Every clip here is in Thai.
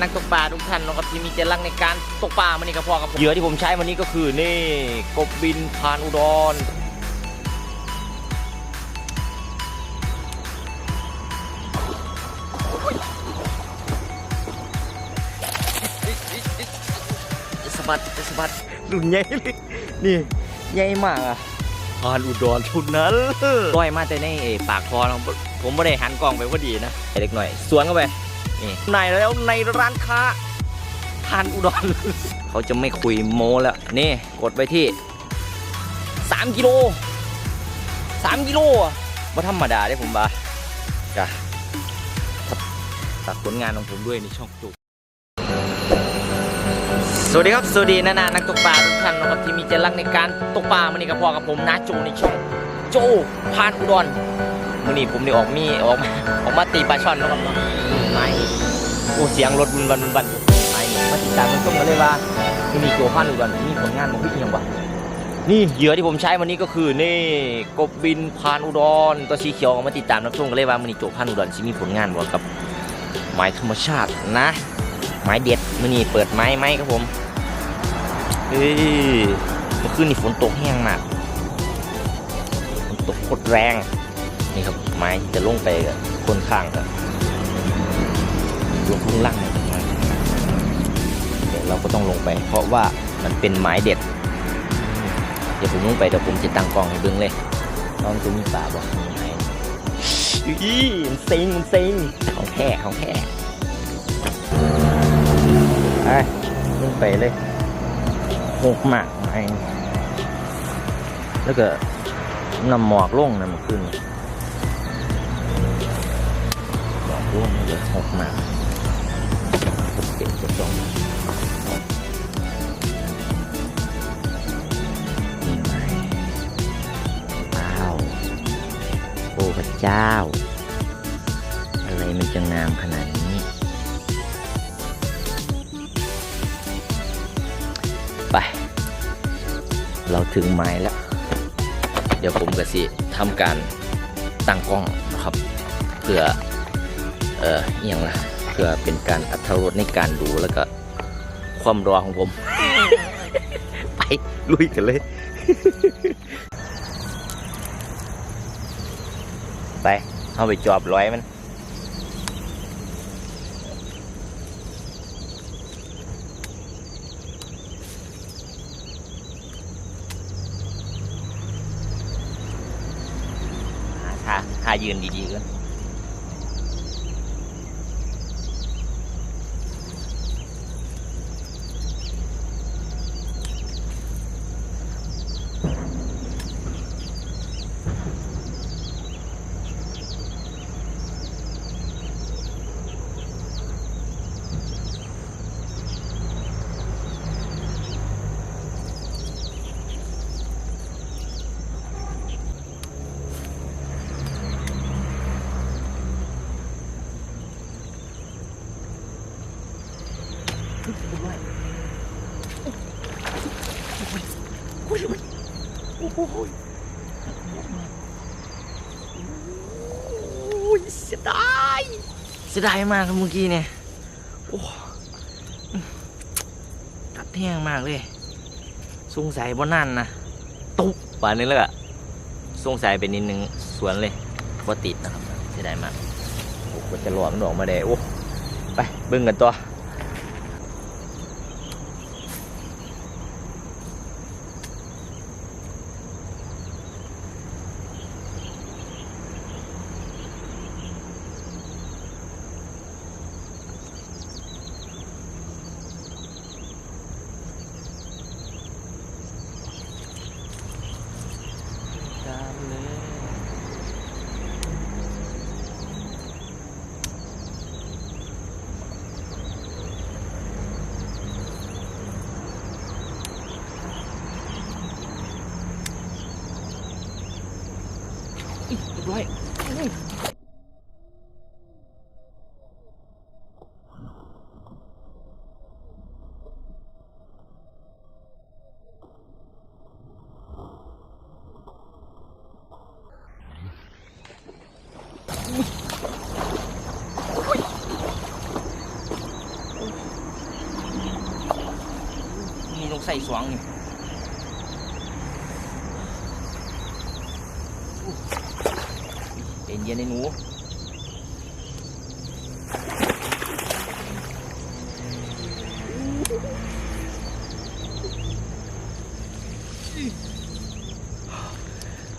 นักตกปลาทุกท่านนะครับที่มีใจรักในการตกปลามันนี่ก็พอกับผมเหยื่อที่ผมใช้วันนี้ก็คือนี่กบบินพานอุดรสะบัดสะบัดดุนใหญ่เลยนี่ใหญ่มากอะพานอุดรชุดนั้นลอยมาแต่ในปากคอเราผมไม่ได้หันกล้องไปพอดีนะเล็กหน่อย สวนเข้าไป นี่ในแล้วในร้านค้าพานอุดร เขาจะไม่คุยโมแล้ว นี่กดไปที่ 3 กิโล 3 กิโลอะไม่ธรรมดาได้ผมบ่าจ้ะฝากผลงานของผมด้วยในช่องจุกสวัสดีครับ สวัสดีนานานักตกปลาทุกท่านนะครับที่มีใจรักในการตกปลามันนี่ก็พอกับผมนาโจในช่องโจพานอุดรมื่อนี้ผมได้ออกมีออกมาออกมาตีปลาช่อนนะครับ ไม่โอ้เสียงรถบุนบันบันไม่มาติดตามมันชมกันเลยว่ามื่อนี้โจพานอุดรมีผลงานของพี่ยังวะนี่เหยื่อที่ผมใช้วันนี้ก็คือนี่กบบินพานอุดรตัวสีเขียวมาติดตามรับชมกันเลยว่ามื่อนี้โจพานอุดรจะมีผลงานบ่กับไม้ธรรมชาตินะ ไม้เด็ดมื่อนี้เปิดไม้ไหมครับผมเฮ้ยเมื่อคืนนี่ฝนตกแห้งมากฝนตกโคตรแรงนี่ครับไม้จะลงไปกับคนข้างกัน ลงข้างล่างเลยครับเดี๋ยวเราก็ต้องลงไป เพราะว่ามันเป็นไม้เด็ด เดี๋ยวผมลงไปเดี๋ยวผมจะตั้งกล้องให้เบิ้งเลยตอนจะมีป่าบอกมีไม้อีมันเซ็งมันเซ็งของแท้ของแท้ไปขึ้นไปเลยหกหมากไม้แล้วก็นำหมอกลงนะมันขึ้นหมอกลงเลยหกหมาก ไป เราถึงไม้แล้ว เดี๋ยวผมกับสิทำการตั้งกล้องนะครับ เพื่อเอ่ออย่างละเพื่อเป็นการอัตรสในการดูแล้วก็ความรอของผม ไป ลุยกันเลย ไปเอาไปจอบร้อยมัน หาท่าท่า ยืนดีๆกัน โอ้โหเสียดายเสียดายมากครับเมื่อกี้เนี่ยโอ้ตัดแห้งมากเลย สงสัยบ่นั่นนะตุ๊บป่านนี้แล้วอะสงสัยเป็นนิดนึงสวนเลยว่าติดนะครับเสียดายมากโอ้จะหลวมนออกมาได้โอ้ไปเบิ่งกันตัว 你都晒爽了。 เย็นในหนู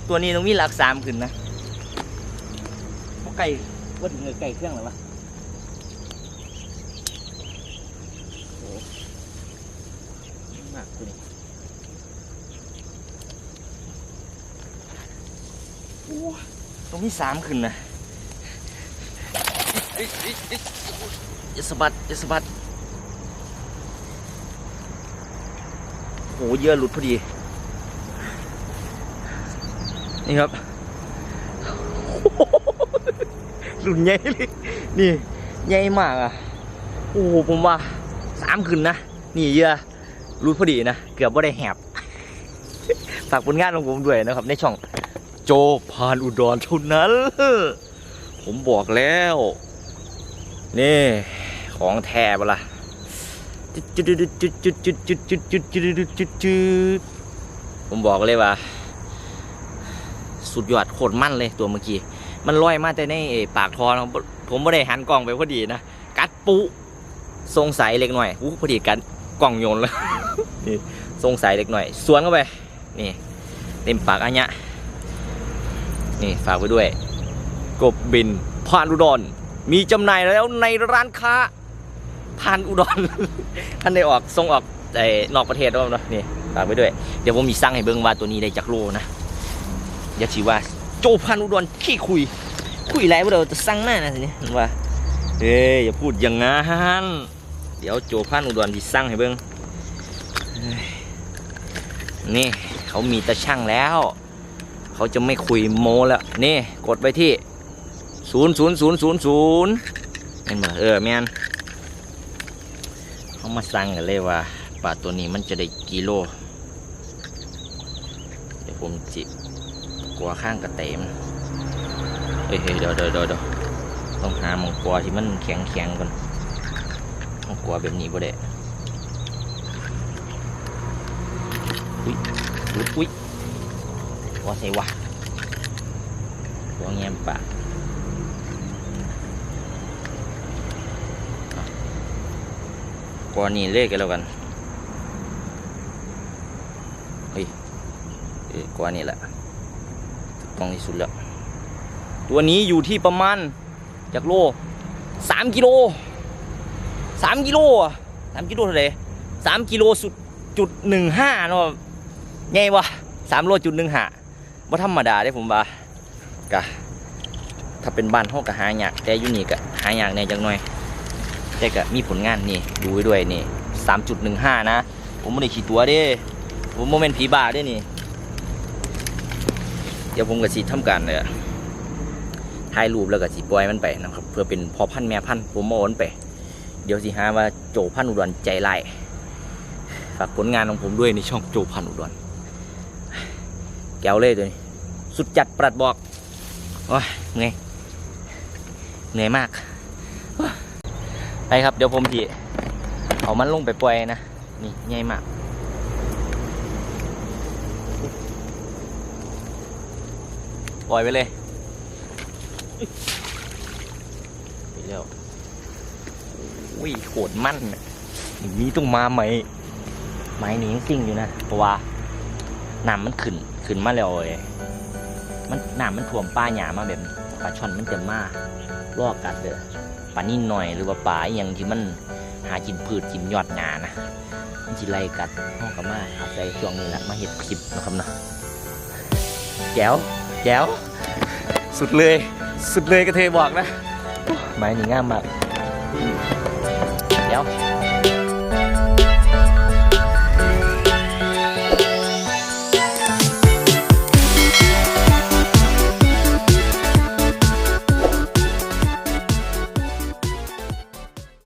ตัวนี้ต้องมีหลักสามขึ้นนะเพราะไก่ว่าถึงไก่เครื่องหรือวะโอ้มากตัวนี้โอ้ ต้องมีสามขึ้นนะเอ้ยเอ้ยเอ้ยอย่าสะบัดอย่าสะบัดโอ้เยอะหลุดพอดี นี่ครับรุ่นใหญ่เลยนี่ใหญ่มากอะโอ้โหผมว่าสามขึ้นนะ นี่เยอะรู้พอดีนะ เกือบว่าได้แหบฝากผลงานของผมด้วยนะครับในช่อง โจพานอุดรเท่านั้น ผมบอกแล้ว นี่ของแท้ละล่ะผมบอกเลยว่า สุดยอดโคตรมั่นเลยตัวเมื่อกี้ มันลอยมาแต่ในปากทอนผมไม่ได้หันกล้องไปพอดีนะ กัดปุสงสัยเล็กหน่อยอู้พอดีกันกล่องโยนแล้วสงสัยเล็กหน่อย สวนเข้าไป นี่ เต็มปากอันเนี้ย นี่ฝากไว้ด้วย กบบินพานอุดร มีจำหน่ายแล้วในร้านค้าพานอุดรท่านได้ออกส่งออกไอ้นอกประเทศแล้วเนาะนี่ฝากไว้ด้วย เดี๋ยวผมมีสั่งให้เบิ่งว่าตัวนี้ได้จากโลนะอย่าชีว่าโจพันอุดรขี้คุย คุยไรว่าเราจะสั่งหน้านะทีนี้ว่าเอ้ยอย่าพูดอย่างนั้นเดี๋ยวโจพันอุดรที่สั่งให้เบิ้งเอ้ยนี่เขามีตาช่างแล้ว เขาจะไม่คุยโมแล้ว นี่กดไปที่ศูนย์ศูนย์ศูนย์ศูนย์ศูนย์เห็นไหมเออแมนเขามาสั่งกันเลยว่าปลาตัวนี้มันจะได้กิโล เดี๋ยวผมจิกลัวข้างกระเตมเฮ้ยเดี๋ยวเดี๋ยวเดี๋ยวต้องหามองกลัวที่มันแข็งแข็งก่อนมองกลัวแบบนี้บ่ได้อุ้ยอุ้ยอุ้ย ว่าใส่วะกลัวแง้มปากอะกลัวนี่เลขกันแล้วกันเฮ้ยเอ้ยกลัวนี่แหละตรงที่สุดแล้ว ตัวนี้อยู่ที่ประมาณจากโลสามกิโลสามกิโลอะสามกิโลเท่าไหร่สามกิโลสุดจุดหนึ่งห้าเนาะไงวะสามโลจุดหนึ่งห้า ว่าธรรมดาได้ผมว่ากะถ้าเป็นบ้านห้องกะหายากแต่อยูนี่กะหายากแน่จังหน่อยแต่กะมีผลงานนี่ดูไว้ด้วยนี่สามจุดหนึ่งห้านะ ผมไม่ได้ขี่ตัวเด้ผมโมเมนต์ผีบาด้นี่ เดี๋ยวผมก็สิทำการเลยถ่ายรูปแล้วก็สิปล่อยมันไปนะครับ เพื่อเป็นพอพันแม่พันผมโอนไป เดี๋ยวสิหาว่าโจพันอุดรใจไล่ฝากผลงานของผมด้วยในช่องโจพันอุดร แก้วเลยตัวนี้ สุดจัดปรัดบอกโอ้ยเหนื่อยเหนื่อยมาก ไปครับเดี๋ยวผมสิเอามันลงไปปล่อยนะ นี่ใหญ่มากปล่อยไปเลยไปแล้วอุ้ยโหดมั่นน่ะอย่ต้องมาไหมไม้นี้ยังซิ่งอยู่นะ เพราะว่าน้ำมันขึ้น ขึ้นมาแล้วเว้ยมันน้ำมันท่วมป้าหยามาแบบนี้ปลาช่อนมันจะมาลอกกัดเด้อปลานิ่นหน่อยหรือว่าปลาอย่างที่มันหากินพืชกินยอดหญ้านะมันจิไล่กัดห้องกับมาอาศัยช่วงนี้แหละมาเห็ดคลิปนะครับเนาะแก้วแก้วสุดเลย สุดเลยกระเทยบอกนะไม้นี่ง่ามมากเดี๋ยว